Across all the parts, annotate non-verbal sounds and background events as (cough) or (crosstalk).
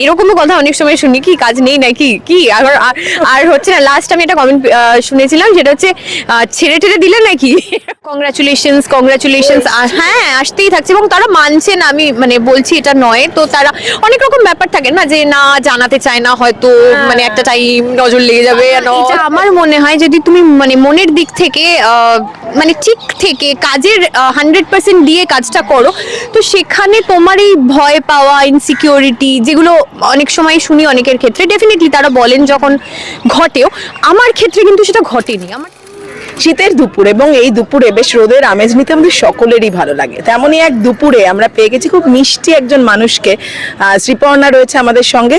এরকমও কথা অনেক সময় শুনি, কি কাজ নেই নাকি, কি? আর, আর- হচ্ছে না লাস্ট আমি একটা কমেন্ট শুনেছিলাম, যেটা হচ্ছে ছেড়ে টেড়ে দিলে নাকি? কংগ্রাচুলেশনস কংগ্রাচুলেশনস হ্যাঁ আসতেই থাকছে এবং তারা মানছে না আমি মানে বলছি এটা নয়। তো তারা অনেক রকম ব্যাপার থাকে না যে না জানাতে চায় না হয়তো মানে একটা টাইম নজর লেগে যাবে এটা আমার মনে হয় যদি তুমি মানে মনের দিক থেকে মানে ঠিক থেকে কাজের হান্ড্রেড পার্সেন্ট দিয়ে কাজটা করো তো সেখানে তোমার এই ভয় পাওয়া ইনসিকিউরিটি যেগুলো অনেক সময় শুনি অনেকের ক্ষেত্রে ডেফিনেটলি তারা বলেন যখন ঘটেও। আমার ক্ষেত্রে কিন্তু সেটা ঘটেনি। আমার শীতের দুপুর এবং এই দুপুরে বেশ রোদের আমেজ নিতে আমাদের সকলেরই ভালো লাগে। তেমনই এক দুপুরে আমরা পেয়ে গেছি খুব মিষ্টি একজন মানুষকে। শ্রীপর্ণা রয়েছে আমাদের সঙ্গে।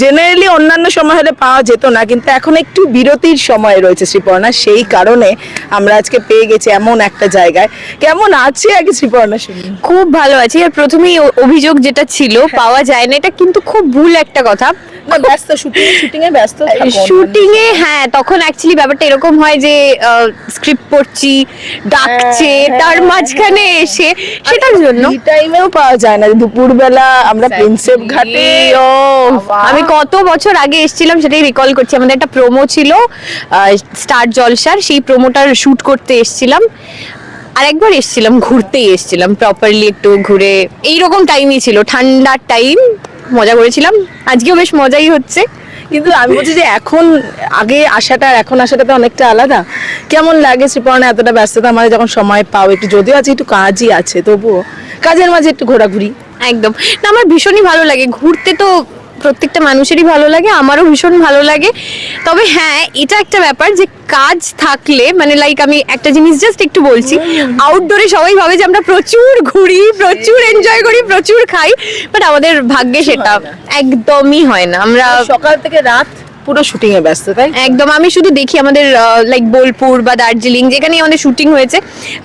জেনারেলি অন্যান্য সময় হলে পাওয়া যেত না কিন্তু এখন একটু বিরতির সময় রয়েছে শ্রীপর্ণা। সেই কারণে আমরা আজকে পেয়ে গেছি এমন একটা জায়গায়। কেমন আছে আগে শ্রীপর্ণা খুব ভালো আছি। আর প্রথমেই অভিযোগ যেটা ছিল পাওয়া যায় না এটা কিন্তু খুব ভুল একটা কথা। ব্যস্ত শুটিং শুটিং এ ব্যস্ত। শুটিং এ হ্যাঁ তখন অ্যাকচুয়ালি ব্যাপারটা এরকম হয় যে স্ক্রিপ্ট পড়ছি ডাকছে হ্যাঁ, তার হ্যাঁ, মাঝখানে এসে সেটার জন্য টাইমেও পাওয়া যায় না। দুপুরবেলা আমরা প্রিন্সেপ ঘাটে ও আমি কত বছর আগে এসেছিলাম সেটাই রিকল করছি। আমাদের একটা প্রোমো ছিল স্টার জলসার সেই প্রোমোটার শুট করতে এসেছিলাম। আর একবার এসেছিলাম ঘুরতেই এসেছিলাম প্রপারলি একটু ঘুরে। এইরকম টাইমই ছিল। ঠান্ডার টাইম মজা করেছিলাম। আজকেও বেশ মজাই হচ্ছে। কিন্তু আমি বলছি যে এখন আগে আসাটা এখন আসাটা তো অনেকটা আলাদা। কেমন লাগে শ্রীপর্ণা এতটা ব্যস্ততা? আমার যখন সময় পাও, একটু যদিও আছে, একটু কাজই আছে, তবুও। কাজের মাঝে একটু ঘোরাঘুরি। একদম। না, আমার ভীষণই ভালো লাগে। ঘুরতে তো প্রত্যেকটা মানুষেরই ভালো লাগে আমারও ভীষণ ভালো লাগে। তবে হ্যাঁ এটা একটা ব্যাপার যে কাজ থাকলে মানে লাইক আমি একটা জিনিস জাস্ট একটু বলছি আউটডোরে সবাই ভাবে যে আমরা প্রচুর ঘুরি প্রচুর এনজয় করি প্রচুর খাই বাট আমাদের ভাগ্যে সেটা একদমই হয় না। আমরা সকাল থেকে রাত পুরো শুটিং এ ব্যস্ত তাই? একদম আমি শুধু দেখি আমাদের লাইক বোলপুর বা দার্জিলিং যেখানে আমাদের শুটিং হয়েছে।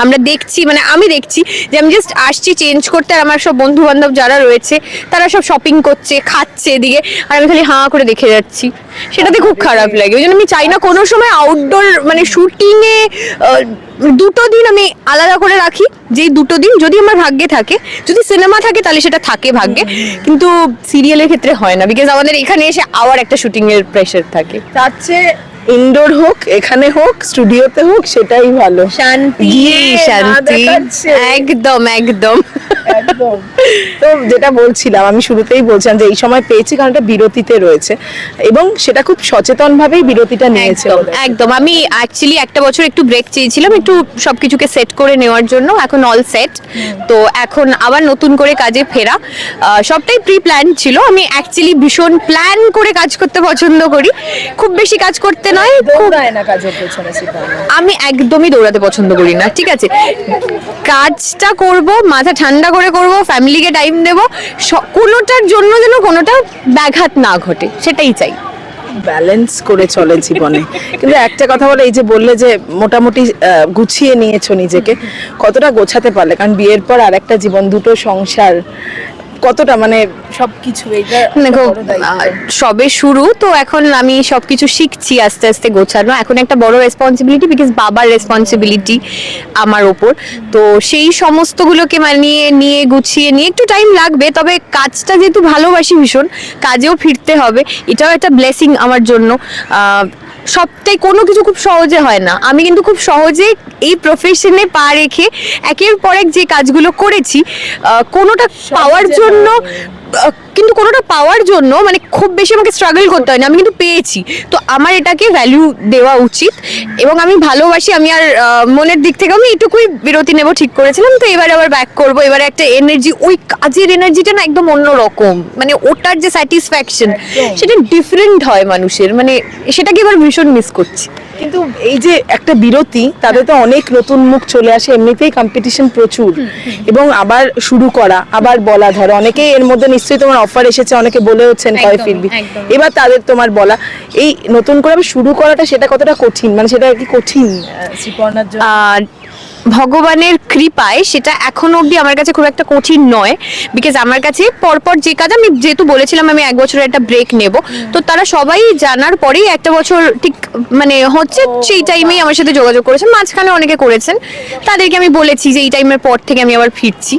আমরা দেখছি মানে আমি দেখছি যে আমি জাস্ট আসছি চেঞ্জ করতে আর আমার সব বন্ধু বান্ধব যারা রয়েছে তারা সব শপিং করছে খাচ্ছে এদিকে। আর আমি খালি হাঁ করে দেখে যাচ্ছি। সেটাতে খুব খারাপ লাগে। ওই জন্য আমি চাই না কোনো সময় আউটডোর মানে শুটিংয়ে দুটো দিন আমি আলাদা করে রাখি যেই দুটো দিন যদি আমার ভাগ্যে থাকে, যদি সিনেমা থাকে তাহলে সেটা থাকে ভাগ্যে, কিন্তু সিরিয়ালের ক্ষেত্রে হয় না বিকজ আমাদের এখানে এসে আবার একটা শুটিং এর প্রেশার থাকে। তার চেয়ে ইনডোর হোক এখানে হোক স্টুডিওতে হোক সেটাই ভালো। শান্তি শান্তি একদম একদম। একদম। তো যেটা বলছিলাম আমি শুরুতেই বলছিলাম যে এই সময় পেয়েছি কারণ এটা বিরতিতে রয়েছে। এবং সেটা খুব সচেতন ভাবেই বিরতিটা নিয়েছে একদম আমি অ্যাকচুয়ালি একটা বছর একটু ব্রেক চেয়েছিলাম একটু সবকিছুকে সেট করে নেওয়ার জন্য এখন অল সেট তো এখন আবার নতুন করে কাজে ফেরা। সবটাই প্রি প্ল্যান ছিল। আমি অ্যাকচুয়ালি ভীষণ প্ল্যান করে কাজ করতে পছন্দ করি। খুব বেশি কাজ করতে নয় দৌড়ায় না কাজের পেছনে। আমি একদমই দৌড়াতে পছন্দ করি না ঠিক আছে? কাজটা করব মাথা ঠান্ডা করে করব ফ্যামিলিকে টাইম দেব কোনোটার জন্য যেন কোনোটা ব্যাঘাত না ঘটে সেটাই চাই। ব্যালেন্স করে চলে জীবনে। কিন্তু একটা কথা বলে এই যে বললে যে মোটামুটি গুছিয়ে নিয়েছো নিজেকে কতটা গোছাতে পারলে? কারণ বিয়ের পর আর একটা জীবন দুটো সংসার কতটা মানে সবকিছু দেখো সবে শুরু তো এখন আমি সবকিছু শিখছি আস্তে আস্তে গোছানো। এখন একটা বড় রেসপন্সিবিলিটি বিকজ বাবার রেসপন্সিবিলিটি আমার ওপর। তো সেই সমস্তগুলোকে মানিয়ে নিয়ে গুছিয়ে নিয়ে একটু টাইম লাগবে তবে কাজটা যেহেতু ভালোবাসি ভীষণ কাজেও ফিরতে হবে। এটাও একটা ব্লেসিং আমার জন্য। সবটাই কোনো কিছু খুব সহজে হয় না। আমি কিন্তু খুব সহজে এই প্রফেশনে পা রেখে একের পর এক যে কাজগুলো করেছি কোনোটা পাওয়ার জন্য কিন্তু কোনোটা পাওয়ার জন্য মানে খুব বেশি আমাকে স্ট্রাগল করতে হয় না আমি কিন্তু পেয়েছি। তো আমার এটাকে ভ্যালু দেওয়া উচিত এবং আমি ভালোবাসি। আমি আর মনের দিক থেকে আমি এটুকুই বিরতি নেব ঠিক করেছিলাম। তো এবার আবার ব্যাক করব। এবারে একটা এনার্জি ওই কাজের এনার্জিটা না একদম অন্য রকম মানে ওটার যে স্যাটিসফ্যাকশন সেটা ডিফারেন্ট হয় মানুষের। মানে সেটাকে এবার ভীষণ মিস করছি। কিন্তু এই যে একটা বিরতি তাদের তো অনেক নতুন মুখ চলে আসে এমনিতেই কম্পিটিশন প্রচুর। এবং আবার শুরু করা আবার বলা ধরো অনেকে এর মধ্যে নিশ্চয়ই তোমার অফার এসেছে অনেকে বলে হচ্ছেন কবে ফিরবি এবার তাদের তোমার বলা এই নতুন করে শুরু করাটা সেটা কতটা কঠিন? মানে সেটা কি কঠিন? শ্রীপর্ণার জন্য? আর ভগবানের কৃপায় সেটা এখনও অবধি আমার কাছে খুব একটা কঠিন নয় বিকজ আমার কাছে পরপর যে কাজ আমি যেহেতু বলেছিলাম আমি এক বছরের একটা ব্রেক নেব তো তারা সবাই জানার পরেই একটা বছর ঠিক মানে হচ্ছে সেই টাইমেই আমার সাথে যোগাযোগ করেছেন মাঝখানে অনেকে করেছেন তাদেরকে আমি বলেছি যে এই টাইমের পর থেকে আমি আবার ফিরছি।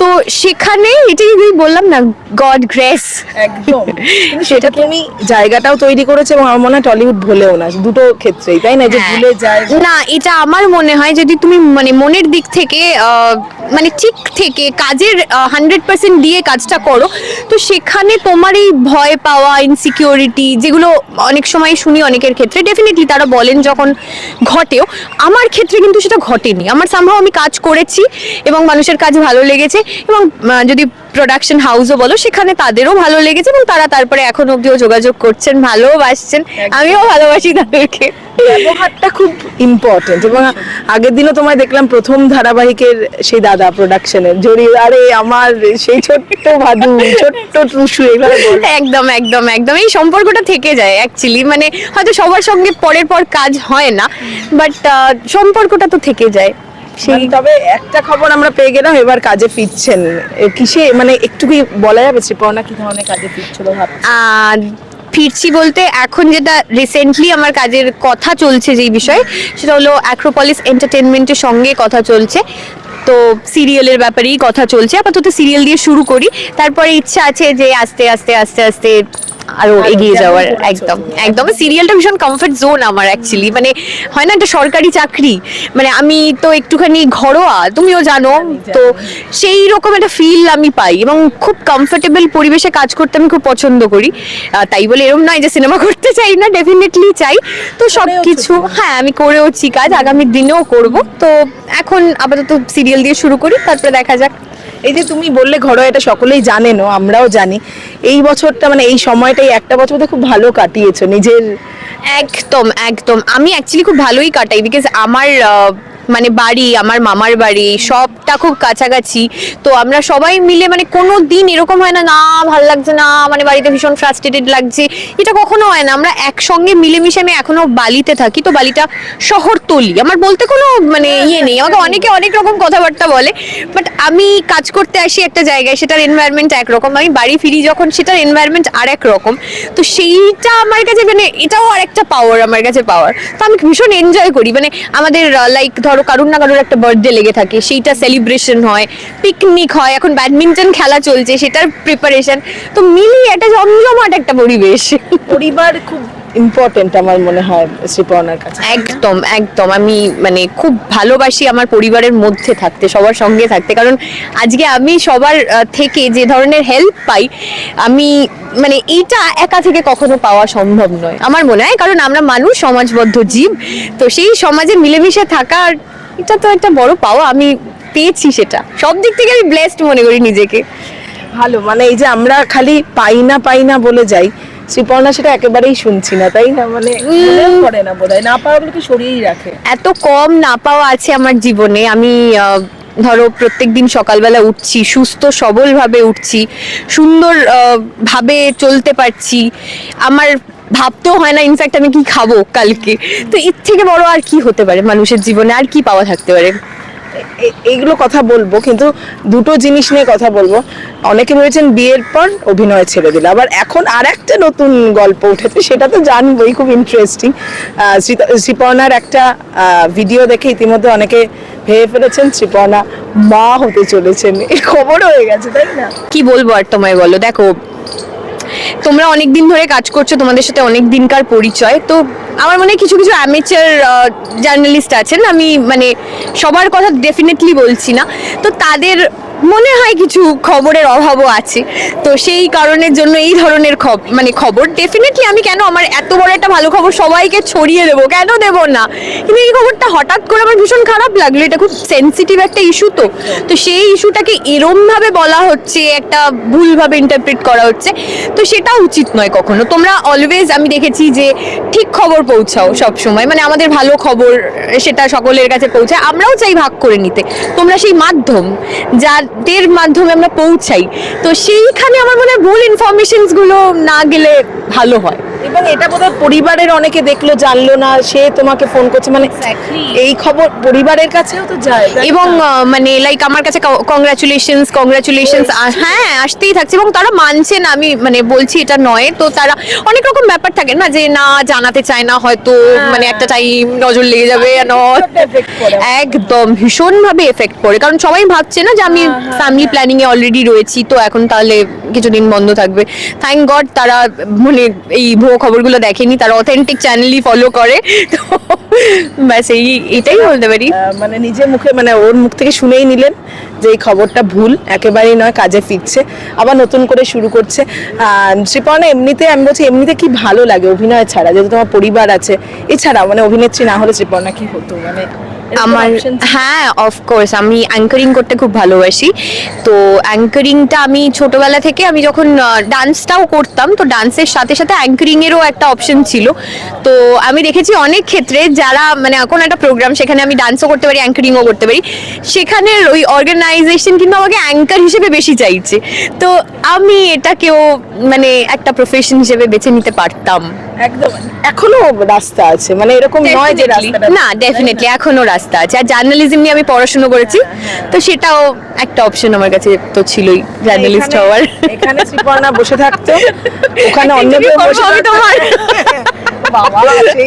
তো সেখানে এটাই আমি বললাম না গড গ্রেস একদম। (laughs) সেটা তুমি জায়গাটাও তৈরি করেছে এবং আমার মনে হয় টলিউড ভুলেও না দুটো ক্ষেত্রেই তাই না? যে হ্যাঁ। ভুলে যায়। না এটা আমার মনে হয় যদি তুমি মানে মনের দিক থেকে মানে ঠিক থেকে কাজের হান্ড্রেড পার্সেন্ট দিয়ে কাজটা করো। তো সেখানে তোমার এই ভয় পাওয়া ইনসিকিউরিটি যেগুলো অনেক সময় শুনি অনেকের ক্ষেত্রে ডেফিনেটলি তারা বলেন যখন ঘটেও। আমার ক্ষেত্রে কিন্তু সেটা ঘটেনি। আমার সম্ভব আমি কাজ করেছি এবং মানুষের কাজ ভালো লেগেছে এবং যদি প্রোডাকশন হাউসও বলো সেখানে তাদেরও ভালো লেগেছে এবং তারা তারপরে এখন অবধিও যোগাযোগ করছেন ভালোবাসছেন। আমিও ভালোবাসি তাদেরকে। ব্যবহারটা খুব ইম্পর্টেন্ট এবং আগের দিনও তোমায় দেখলাম প্রথম ধারাবাহিকের সেই দাদা প্রোডাকশনের জড়িয়ে আরে আমার সেই ছোট্ট ভাদু ছোট্ট টুসু এইভাবে। একদম একদম একদম। এই সম্পর্কটা থেকে যায় অ্যাকচুয়ালি মানে হয়তো সবার সঙ্গে পরের পর কাজ হয় না বাট সম্পর্কটা তো থেকে যায়। সেই তবে একটা খবর আমরা পেয়ে গেলাম এবার কাজে ফিরছেন। কিসে? মানে একটু কি বলা যাবে শ্রীপর্ণা কি ধরনের কাজে ফিরছিল ভাব ফিরছি বলতে এখন যেটা রিসেন্টলি আমার কাজের কথা চলছে যেই বিষয়ে সেটা হলো অ্যাক্রোপলিস এন্টারটেনমেন্টের সঙ্গে কথা চলছে। তো সিরিয়ালের ব্যাপারেই কথা চলছে। আপাতত সিরিয়াল দিয়ে শুরু করি। তারপরে ইচ্ছা আছে যে আস্তে আস্তে আস্তে আস্তে আরও এগিয়ে যাওয়ার একদম একদম। সিরিয়ালটা ভীষণ কমফর্ট জোন আমার অ্যাকচুয়ালি মানে হয় না একটা সরকারি চাকরি? মানে আমি তো একটুখানি ঘরোয়া তুমিও জানো। তো সেই রকম একটা ফিল আমি পাই এবং খুব কমফোর্টেবল পরিবেশে কাজ করতে আমি খুব পছন্দ করি। তাই বলে এরকম নয় যে সিনেমা করতে চাই না ডেফিনেটলি চাই। তো সব কিছু হ্যাঁ আমি করেওছি কাজ। আগামী দিনেও করব। তো এখন আপাতত সিরিয়াল দিয়ে শুরু করি তারপরে দেখা যাক। এই যে তুমি বললে ঘরোয়া, এটা সকলেই জানেনও, আমরাও জানি। এই বছরটা মানে এই সময়টাই একটা বছর খুব ভালো কাটিয়েছো নিজের? একদম একদম। আমি অ্যাকচুয়ালি খুব ভালোই কাটাই বিকজ আমার মানে বাড়ি, আমার মামার বাড়ি, সবটা খুব কাছাকাছি। তো আমরা সবাই মিলে মানে কোনো দিন এরকম হয় না না, ভালো লাগছে না মানে বাড়িতে ভীষণ ফ্রাস্ট্রেটেড লাগছে। এটা কখনো হয় না। আমরা একসঙ্গে মিলেমিশে আমি এখনও বালিতে থাকি। তো বালিটা শহরতলি। আমার বলতে কোনো মানে ইয়ে নেই। আমাকে অনেকে অনেক রকম কথাবার্তা বলে। বাট আমি কাজ করতে আসি একটা জায়গায়, সেটার এনভায়রনমেন্ট একরকম। আমি বাড়ি ফিরি যখন, সেটার এনভায়রনমেন্ট আর এক রকম তো সেইটা আমার কাছে মানে এটাও আর একটা পাওয়ার আমার কাছে পাওয়ার তো আমি ভীষণ এনজয় করি। মানে আমাদের লাইক ধরো কারুর না কারুর একটা বার্থডে লেগে থাকে। সেইটা সেলিব্রেশন হয় পিকনিক হয়, এখন ব্যাডমিন্টন খেলা চলছে, সেটার প্রিপারেশন তো মিলিয়ে একটা জমজমাট একটা পরিবেশ। পরিবার খুব ইম্পর্টেন্ট আমার মনে হয় শ্রীপর্ণার কাছে। একদম একদম। আমি মানে খুব ভালোবাসি আমার পরিবারের মধ্যে থাকতে সবার সঙ্গে থাকতে। কারণ আজকে আমি সবার থেকে যে ধরনের হেল্প পাই আমি মানে এইটা একা থেকে কখনো পাওয়া সম্ভব নয়। আমার মনে হয় কারণ আমরা মানুষ সমাজবদ্ধ জীব। তো সেই সমাজে মিলেমিশে থাকার এটা তো একটা বড় পাওয়া। আমি পেয়েছি সেটা। সব দিক থেকে আমি ব্লেসড মনে করি নিজেকে। ভালো মানে এই যে আমরা খালি পাই না পাই না বলে যাই শ্রীপর্ণা সেটা একেবারেই শুনছি না তাই না? মানে পড়ে না বোধ না পাওয়া কি সরিয়েই রাখে। এত কম না পাওয়া আছে আমার জীবনে। আমি ধরো প্রত্যেক দিন সকালবেলা উঠছি সুস্থ সবলভাবে উঠছি সুন্দর ভাবে চলতে পারছি। আমার ভাবতেও হয় না ইনফ্যাক্ট আমি কি খাব কালকে? তো এর থেকে বড় আর কি হতে পারে মানুষের জীবনে? আর কি পাওয়া থাকতে পারে? এইগুলো কথা বলব, কিন্তু দুটো জিনিস নিয়ে কথা বলব। অনেকে ভেবেছেন বিয়ের পর অভিনয় ছেড়ে দিল, আবার এখন আর একটা নতুন গল্প উঠেছে, সেটা তো জানবোই, খুব ইন্টারেস্টিং শ্রীপর্ণার একটা ভিডিও দেখে ইতিমধ্যে অনেকে ভেবে ফেলেছেন শ্রীপর্ণা মা হতে চলেছেন এই খবর হয়ে গেছে, তাই না? কি বলব আর তোমায় বলো, দেখো তোমরা অনেক দিন ধরে কাজ করছ, তোমাদের সাথে অনেক দিনকার পরিচয়। তো আমার মনে কিছু কিছু অ্যামেচার জার্নালিস্ট আছেন। আমি মানে সবার কথা ডেফিনেটলি বলছি না। তো তাদের মনে হয় কিছু খবরের অভাবও আছে। তো সেই কারণের জন্য এই ধরনের মানে খবর ডেফিনেটলি আমি কেন আমার এত বড় একটা ভালো খবর সবাইকে ছড়িয়ে দেবো? কেন দেবো না? কিন্তু এই খবরটা হঠাৎ করে আমার ভীষণ খারাপ লাগল। এটা খুব সেন্সিটিভ একটা ইস্যু তো। তো সেই ইস্যুটাকে এরমভাবে বলা হচ্ছে, একটা ভুলভাবে ইন্টারপ্রেট করা হচ্ছে। তো সেটা উচিত নয় কখনো। তোমরা অলওয়েজ আমি দেখেছি যে ঠিক খবর পৌঁছাও সব সময় মানে আমাদের ভালো খবর সেটা সকলের কাছে পৌঁছায়। আমরাও চাই ভাগ করে নিতে। তোমরা সেই মাধ্যম যাদের মাধ্যমে আমরা পৌঁছাই। তো সেইখানে আমার মনে হয় ভুল ইনফরমেশনসগুলো না গেলে ভালো হয়। এবং এটা বোধহয় পরিবারের অনেকে দেখল জানলো না সে তোমাকে ফোন করছে। মানে এই খবর পরিবারের কাছেও তো যায় এবং মানে লাইক আমার কাছে কংগ্রাচুলেশনস কংগ্রাচুলেশনস হ্যাঁ আসতেই থাকছে এবং তারা মানছে না আমি মানে বলছি এটা নয়। তো তারা অনেক রকম ব্যাপার থাকে না যে না জানাতে চায় না হয়তো মানে একটা টাইম নজর লেগে যাবে একদম ভীষণ ভাবে এফেক্ট করে কারণ সবাই ভাবছে না যে আমি ফ্যামিলি প্ল্যানিং এ অলরেডি রয়েছি তো এখন তাহলে কিছুদিন বন্ধ থাকবে। থ্যাংক গড তারা মানে এই খবরগুলো দেখেনি, তারা অথেন্টিক চ্যানেলই ফলো করে। তো ব্যাস, এই, এটাই বলতে পারি। মানে নিজের মুখে মানে ওর মুখ থেকে শুনেই নিলেন যে এই খবরটা ভুল, একেবারেই নয়, কাজে ফিরছে, আবার নতুন করে শুরু করছে। শ্রীপর্ণা, এমনিতে আমি বলছি, এমনিতে কি ভালো লাগে অভিনয় ছাড়া? যেহেতু তোমার পরিবার আছে এছাড়া মানে অভিনেত্রী না হলে শ্রীপর্ণা কি হতো? মানে আমার? হ্যাঁ অফকোর্স আমি অ্যাঙ্কারিং করতে খুব ভালোবাসি। তো অ্যাঙ্কারিংটা আমি ছোটবেলা থেকে আমি যখন ডান্সটাও করতাম তো ডান্সের সাথে সাথে অ্যাঙ্কারিংয়েরও একটা অপশন ছিল। তো আমি দেখেছি অনেক ক্ষেত্রে যারা মানে কোনো একটা প্রোগ্রাম সেখানে আমি ডান্সও করতে পারি অ্যাঙ্কারিংও করতে পারি। সেখানের ওই অর্গানাইজেশন কিন্তু আমাকে অ্যাঙ্কার হিসেবে বেশি চাইছে। তো আমি এটাকেও মানে একটা প্রফেশন হিসেবে বেছে নিতে পারতাম। একদম। এখনও রাস্তা আছে মানে এরকম নয় যে রাস্তা না ডেফিনেটলি এখনও রাস্তা আছে। আর জার্নালিজম নিয়ে আমি পড়াশোনা করেছি তো সেটাও একটা অপশন আমার কাছে তো ছিলই জার্নালিস্ট হওয়ার। এখানে শ্রীপর্ণা বসে থাকতো ওখানে অন্য কেউ বসে থাকতো। (laughs) বাবা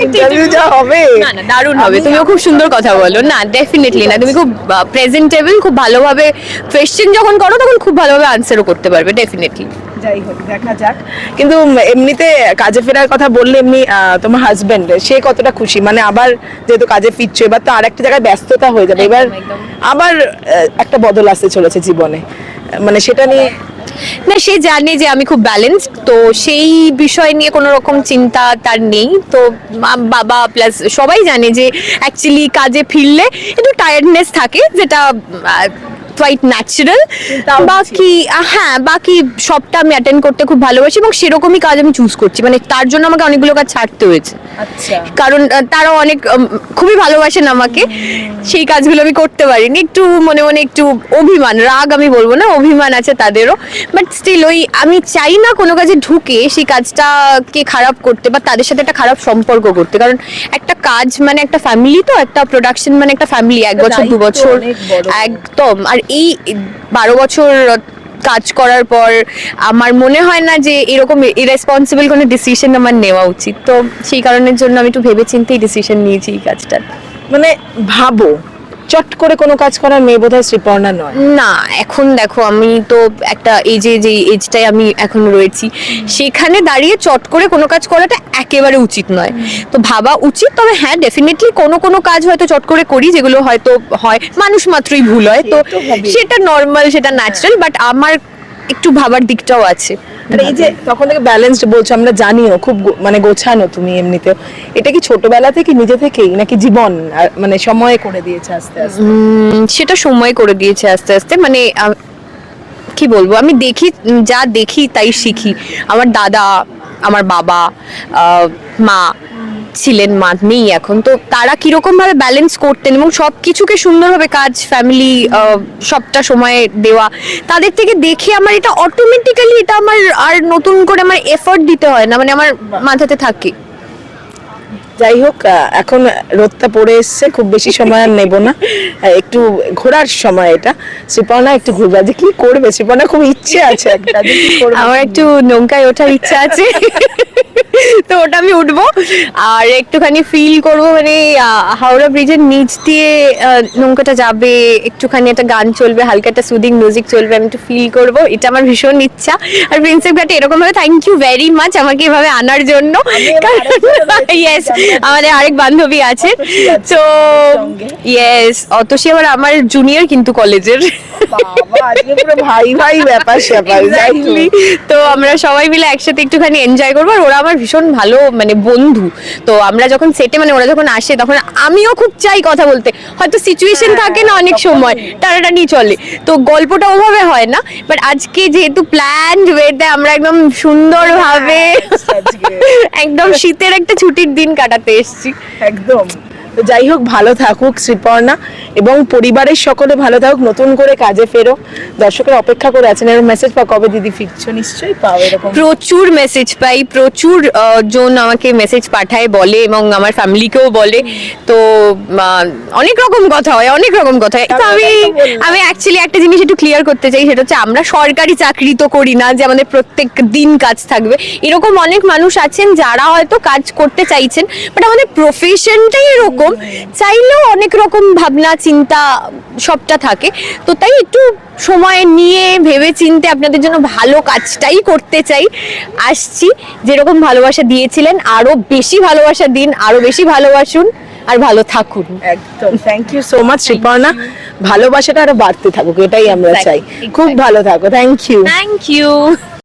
ইন্টারভিউ (laughs) যা হবে। না না দারুণ হবে। তুমিও খুব সুন্দর কথা বলো। না ডেফিনেটলি না। তুমি খুব প্রেজেন্টেবল খুব ভালোভাবে কোয়েশ্চেন যখন করো তখন খুব ভালোভাবে আনসারও করতে পারবে ডেফিনেটলি যাই হোক দেখা যাক। কিন্তু এমনিতে কাজে ফেরার কথা বললে এমনি তোমার হাজবেন্ড সে কতটা খুশি? মানে আবার যেহেতু কাজে ফিরছো এবার তো আরেকটা জায়গায় ব্যস্ততা হয়ে যাবে। এবার। আবার একটা বদল আসতে চলেছে জীবনে। মানে সেটা নিয়ে না, সে জানে যে আমি খুব ব্যালেন্স তো সেই বিষয় নিয়ে কোনো রকম চিন্তা তার নেই। তো বাবা প্লাস সবাই জানে যে অ্যাকচুয়ালি কাজে ফিরলে একটু টায়ার্ডনেস থাকে, যেটা কোয়াইট ন্যাচারাল বাকি হ্যাঁ বাকি সবটা আমি অ্যাটেন্ড করতে খুব ভালোবাসি এবং সেরকমই কাজ আমি চুজ করছি। মানে তার জন্য আমাকে অনেকগুলো কাজ ছাড়তে হয়েছে। আচ্ছা। কারণ তারাও অনেক খুবই ভালোবাসেন আমাকে। সেই কাজগুলো আমি করতে পারিনি। একটু মনে মনে একটু অভিমান রাগ আমি বলব না অভিমান আছে তাদেরও। বাট স্টিল ওই আমি চাই না কোনো কাজে ঢুকে সেই কাজটাকে খারাপ করতে বা তাদের সাথে একটা খারাপ সম্পর্ক করতে। কারণ একটা কাজ মানে একটা ফ্যামিলি তো একটা প্রোডাকশন মানে একটা ফ্যামিলি এক বছর দু বছর একদম। আর এই বারো বছর কাজ করার পর আমার মনে হয় না যে এরকম ইরেসপন্সিবল কোনো ডিসিশন আমার নেওয়া উচিত। তো সেই কারণের জন্য আমি একটু ভেবে চিন্তেই ডিসিশন নিয়েছি এই কাজটার মানে ভাবো চট করে কোনো কাজ করার মেয়ে বোধহয় শ্রীপর্ণা নয় না এখন দেখো আমি তো একটা এই যে যে এজটাই আমি এখন রয়েছি সেখানে দাঁড়িয়ে চট করে কোনো কাজ করাটা একেবারে উচিত নয় তো ভাবা উচিত তবে হ্যাঁ ডেফিনেটলি কোনো কোনো কাজ হয়তো চট করে করি যেগুলো হয়তো হয় মানুষ মাত্রই ভুল হয় তো। সেটা নর্মাল সেটা ন্যাচারাল বাট আমার একটু ভাবার দিকটাও আছে। আর এই যে তখন থেকে ব্যালেন্সড বলছো আমরা জানিও খুব গো- মানে গোছানো তুমি এমনিতেও। এটা কি ছোটবেলা থেকে নিজে থেকেই নাকি জীবন আর মানে সময়ে করে দিয়েছে আস্তে আস্তে? উম, সেটা সময় করে দিয়েছে আস্তে আস্তে। মানে আ- কি বলব আমি দেখি উম, যা দেখি তাই শিখি। আমার দাদা আমার বাবা আহ, মা ছিলেন মা নেই এখন। তো তারা কীরকম ভাবে ব্যালেন্স করতেন এবং সব কিছুকে সুন্দরভাবে কাজ ফ্যামিলি সবটা সময় দেওয়া তাদের থেকে দেখে আমার এটা অটোমেটিক্যালি এটা আমার আর নতুন করে আমার এফর্ট দিতে হয় না মানে আমার মাথাতে থাকে। যাই হোক এখন রোদটা পড়ে এসছে খুব বেশি সময় আর নেব না। একটু ঘোরার সময় এটা। শ্রীপর্ণা একটু ঘুরবে যে কি করবে? শ্রীপর্ণা খুব ইচ্ছে আছে একটা। আমার একটু নৌকায় ওঠার ইচ্ছা আছে। তো ওটা আমি উঠবো। আর একটুখানি ফিল করব মানে হাওড়া ব্রিজের নিচ দিয়ে নৌকাটা যাবে একটুখানি একটা গান চলবে হালকা একটা সুদিং মিউজিক চলবে আমি একটু ফিল করব। এটা আমার ভীষণ ইচ্ছা। আর প্রিন্সেপ ঘাটে এরকম ভাবে থ্যাংক ইউ ভেরি মাচ আমাকে এভাবে আনার জন্য। ইয়েস (laughs) আমাদের আরেক বান্ধবী আছে। তো ইয়েস অতসী আবার আমার জুনিয়র কিন্তু কলেজের ভাই ভাই ব্যাপার স্যাপার যাই হোক। Exactly. তো আমরা সবাই মিলে একসাথে একটুখানি এনজয় করব আর ওরা আমার ভীষণ ভালো মানে বন্ধু। তো আমরা যখন সেটে মানে ওরা যখন আসে তখন আমিও খুব চাই কথা বলতে। হয়তো সিচুয়েশন হ্যাঁ, থাকে না অনেক সময়। টানাটানি চলে। তো গল্পটা ওভাবে হয় না বাট আজকে যেহেতু প্ল্যান ওয়েতে আমরা একদম সুন্দরভাবে। (laughs) একদম শীতের একটা ছুটির দিন কাটাতে এসেছি। একদম। তো যাই হোক ভালো থাকুক শ্রীপর্ণা এবং পরিবারের সকলে ভালো থাকুক নতুন করে কাজে ফেরো। দর্শকের অপেক্ষা করে আছেন এরকম মেসেজ পা কবে দিদি ফিরছো? নিশ্চয়ই পাও এরকম। প্রচুর মেসেজ পাই প্রচুর জন আমাকে মেসেজ পাঠায় বলে এবং আমার ফ্যামিলিকেও বলে। তো অনেক রকম কথা হয় অনেক রকম কথা হয়। তো আমি। আমি অ্যাকচুয়ালি একটা জিনিস একটু ক্লিয়ার করতে চাই সেটা হচ্ছে আমরা সরকারি চাকরি তো করি না যে আমাদের প্রত্যেক দিন কাজ থাকবে। এরকম অনেক মানুষ আছেন যারা হয়তো কাজ করতে চাইছেন বাট আমাদের প্রফেশনটাই এরকম। চাইলেও অনেক রকম ভাবনা চিন্তা সবটা থাকে। তো তাই একটু সময় নিয়ে ভেবে চিনতে আপনাদের জন্য ভালো কাজটাই করতে চাই। আসছি। যেরকম ভালোবাসা দিয়েছিলেন আরও বেশি ভালোবাসা দিন আরও বেশি ভালোবাসুন আর ভালো থাকুন। একদম। Thank you so much Sriparna ভালোবাসাটা আরও বাড়তে থাকুক এটাই আমরা চাই। খুব ভালো থাকো। Thank you thank you